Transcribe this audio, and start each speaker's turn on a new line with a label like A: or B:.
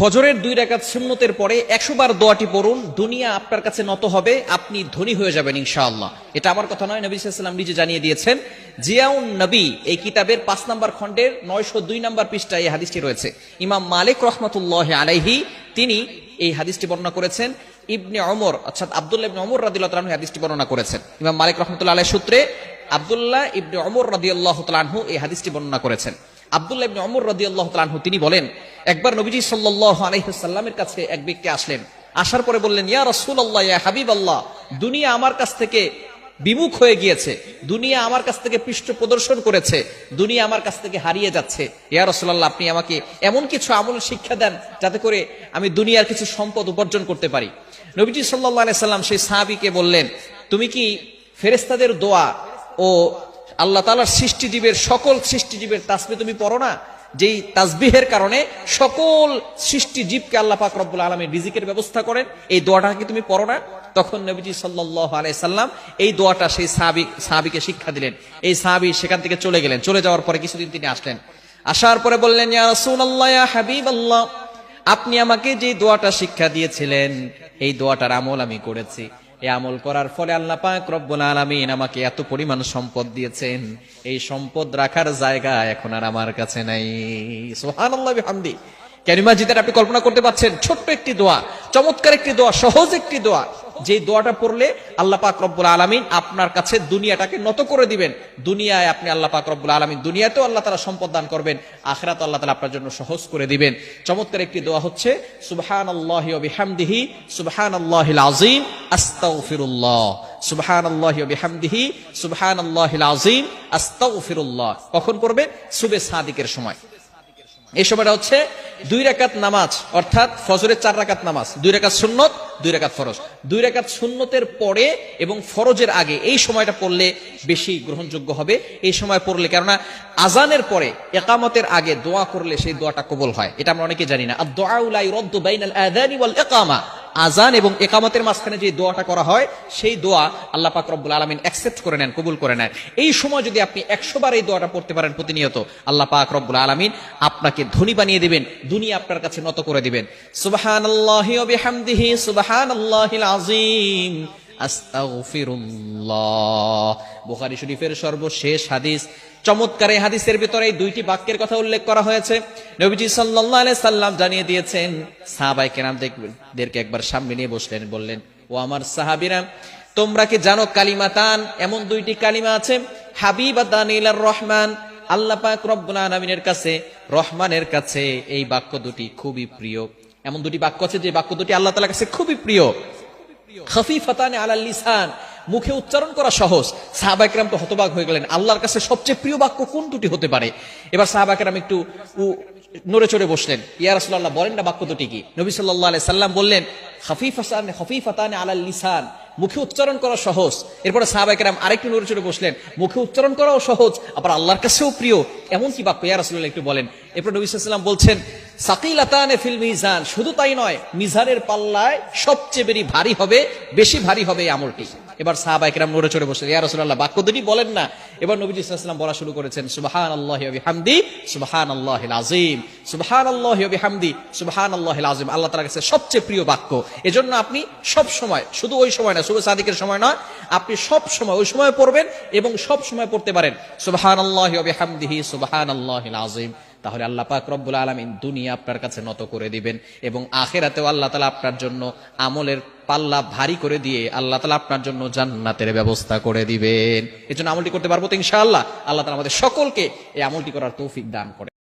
A: ফজরের দুই রাকাত সুন্নতের পরে একশো বার দোয়াটি পড়ুন, দুনিয়া আপনার কাছে নত হবে, আপনি ধনী হয়ে যাবেন ইনশাআল্লাহ। এটা আমার কথা নয়, নবী সাল্লাম নিজে জানিয়ে দিয়েছেন, জিয়াউন নবী এই কিতাবের পাঁচ নম্বর খণ্ডের নয়শো দুই নম্বর পৃষ্ঠায় এই হাদিসটি রয়েছে। ইমাম মালিক রহমতুল্লাহ আলাইহি, তিনি এই হাদিসটি বর্ণনা করেছেন। ইবনে অমর অর্থাৎ আব্দুল্লাহ ইবনে অমর রাদিল্লাহ তালাহু হাদিসটি বর্ণনা করেছেন। ইমাম মালিক রহমতুল্লাহ আলাই সূত্রে আবদুল্লাহ ইবনে অমর রাদিয়াল্লাহ তালাহু এই হাদিসটি বর্ণনা করেছেন। আব্দুল্লাহ ইবনে অমর আনহু, তিনি বলেন, একবার নবীজি সাল্লাল্লাহু আলাইহি সাল্লামের কাছে এক ব্যক্তি আসলেন। আসার পরে বললেন, ইয়া রাসূলুল্লাহ, ইয়া হাবিব আল্লাহ দুনিয়া আমার কাছ থেকে বিমুখ হয়ে গিয়েছে, দুনিয়া আমার কাছ থেকে পৃষ্ঠ প্রদর্শন করেছে, দুনিয়া আমার কাছ থেকে হারিয়ে যাচ্ছে। ইয়া রাসূলুল্লাহ, আপনি আমাকে এমন কিছু আমল শিক্ষা দেন যাতে করে আমি দুনিয়ার কিছু সম্পদ উপার্জন করতে পারি। নবীজি আলাইহি সাল্লাম সেই সাহাবিকে বললেন, তুমি কি ফেরেশতাদের দোয়া ও আল্লাহ তালার সৃষ্টিজীবের সকল সৃষ্টিজীবের তাসবি তুমি পড়ো না, যেই তাসবিহের কারণে সকল সৃষ্টিজীবকে আল্লাহ পাক রব্বুল আলমীর রিজিকের ব্যবস্থা করেন, এই দোয়াটা কি তুমি পড়ো না? তখন নবীজি সাল্লাহ সাল্লাম এই দোয়াটা সেই সাহাবি, সাহাবিকে শিক্ষা দিলেন। এই সাহাবি সেখান থেকে চলে গেলেন। চলে যাওয়ার পরে কিছুদিন তিনি আসলেন। আসার পরে বললেন রাসূলুল্লাহ, ইয়া আপনি আমাকে যে দোয়াটা শিক্ষা দিয়েছিলেন, এই দোয়াটার আমল আমি করেছি। এই আমল করার ফলে আল্লাহ পাক রব্বুল আলমিন আমাকে এত পরিমাণ সম্পদ দিয়েছেন। এই সম্পদ রাখার জায়গা এখন আর আমার কাছে নাই। সোহান হামদি ক্যারিমা জিতের আপনি কল্পনা করতে পারছেন? ছোট্ট একটি দোয়া, চমৎকার একটি দোয়া, সহজ একটি দোয়া। যে দোয়াটা পড়লে আল্লাহ পাক রব্বুল আলামিন আপনার কাছে দুনিয়াটাকে নত করে দিবেন। দুনিয়ায় আপনি আল্লাহ পাক রব্বুল আলামিন দুনিয়াতেও আল্লাহ তালা সম্পদ দান করবেন আখিরাত আল্লাহ তালা আপনার জন্য সহজ করে দিবেন। চমৎকার একটি দোয়া হচ্ছে, সুবহানাল্লাহি ওয়া বিহামদিহি, সুবহানাল্লাহিল আযীম, আস্তাগফিরুল্লাহ। সুবহানাল্লাহি ওয়া বিহামদিহি, সুবহানাল্লাহিল আযীম, আস্তাগফিরুল্লাহ। কখন পড়বে? সুবে সাদিকের সময়। এই সময়টা হচ্ছে দুই রাকাত নামাজ, অর্থাৎ ফজরের চার রাকাত নামাজ, দুই রাকাত সুন্নত, দুই রাকাত ফরজ। দুই রাকাত সুন্নতের পরে এবং ফরজের আগে এই সময়টা পড়লে বেশি গ্রহণযোগ্য হবে। এই সময় পড়লে, কেননা আজানের পরে, একামতের আগে দোয়া করলে সেই দোয়াটা কবল হয়। এটা আমরা অনেকে জানি না। আর দোয়া উলাই রদ্দ বাইনাল আদানি ওয়াল ইকামা। আজান এবং একামতের মাঝখানে যে দোয়াটা করা হয়, সেই দোয়া আল্লাহ পাক রব্বুল আলমিন অ্যাকসেপ্ট করে নেন, কবুল করে নেন। এই সময় যদি আপনি একশো বার এই দোয়াটা পড়তে পারেন প্রতিনিয়ত, আল্লাহ পাক রব্বুল আলমিন আপনাকে ধনী বানিয়ে দিবেন, দুনিয়া আপনার কাছে নত করে দিবেন। সুবাহান আল্লাহ সুবাহান আল্লাহিল আজিম আস্তাগফিরুল্লাহ। বুখারী শরীফের সর্বশেষ হাদিস। চমৎকার এই হাদিসের ভিতরে এই দুইটি বাক্যের কথা উল্লেখ করা হয়েছে। নবীজি সাল্লাল্লাহু আলাইহি সাল্লাম জানিয়ে দিয়েছেন সাহাবাই কেরাম দেখদেরকে একবার সামনে নিয়ে বসলেন, বললেন, ও আমার সাহাবীরা, তোমরা কি জানো কালিমাতান? এমন দুইটি কালিমা আছে, হাবিবাতান ইলার রহমান। আল্লাহ পাক রব্বুল কাছে, রহমানের কাছে এই বাক্য দুটি খুবই প্রিয়। এমন দুটি বাক্য আছে যে বাক্য দুটি আল্লাহ তাআলার কাছে খুবই প্রিয়। খফিফাতানে আলাল লিসান। মুখে উচ্চারণ করা সহজ। সাহাবাইকরাম তো হতবাক হয়ে গেলেন। আল্লাহর কাছে সবচেয়ে প্রিয় বাক্য কোন দুটি হতে পারে? এবার সাহাবাইকরাম একটু নড়ে চড়ে বসলেন। ইয়া রাসূলুল্লাহ, বলেন না বাক্য দুটি কি? নবী সাল্লাল্লাহু আলাইহি সাল্লাম বললেন হাফিফ খফিফাতান, খফিফাতানে আলাল লিসান। মুখে উচ্চারণ করা সহজ। এরপরে সাহাবাইকরাম আরেকটু নড়ে চড়ে বসলেন। মুখে উচ্চারণ করাও সহজ, আবার আল্লাহর কাছেও প্রিয়। এমন কি বাক্য? ইয়া রাসূলুল্লাহ, একটু বলেন। এরপর নবী সাল্লাম বলছেন, সাকিলাতানে ফিল মিজান শুধু তাই নয়, মিজানের পাল্লায় সবচেয়ে বেশি ভারী হবে, বেশি ভারী হবে এই আমলটি। এবার সাহাবাই কিরাম নড়ে চড়ে বসে, ইয়া রাসূলুল্লাহ, বাক্য দুটি বলেন না। এবার নবীজি ওয়াসাল্লাম বলা শুরু করেছেন, সুবহানাল্লাহি ওয়া বিহামদি, সুবহানাল্লাহিল আযীম, সুবহানাল্লাহি ওয়া বিহামদি, সুবহানাল্লাহিল আযীম। আল্লাহ তাআলার কাছে সবচেয়ে প্রিয় বাক্য। এজন্য আপনি সব সময়, শুধু ওই সময় না শুধু সাদিকের সময় নয়, আপনি সব সময় ওই সময় পড়বেন এবং সব সময় পড়তে পারেন, সুবহানাল্লাহি ওয়া বিহামদিহি, সুবহানাল্লাহিল আযীম। তাহলে আল্লাহ পাক রব্বুল আলমিন দুনিয়া আপনার কাছে নত করে দিবেন এবং আখেরাতেও আল্লাহ তালা আপনার জন্য আমলের পাল্লা ভারী করে দিয়ে আল্লাহ তালা আপনার জন্য জান্নাতের ব্যবস্থা করে দিবেন। এজন্য আমলটি করতে পারব তো ইনশাআল্লাহ। আল্লাহ তালা আমাদের সকলকে এই আমলটি করার তৌফিক দান করেন।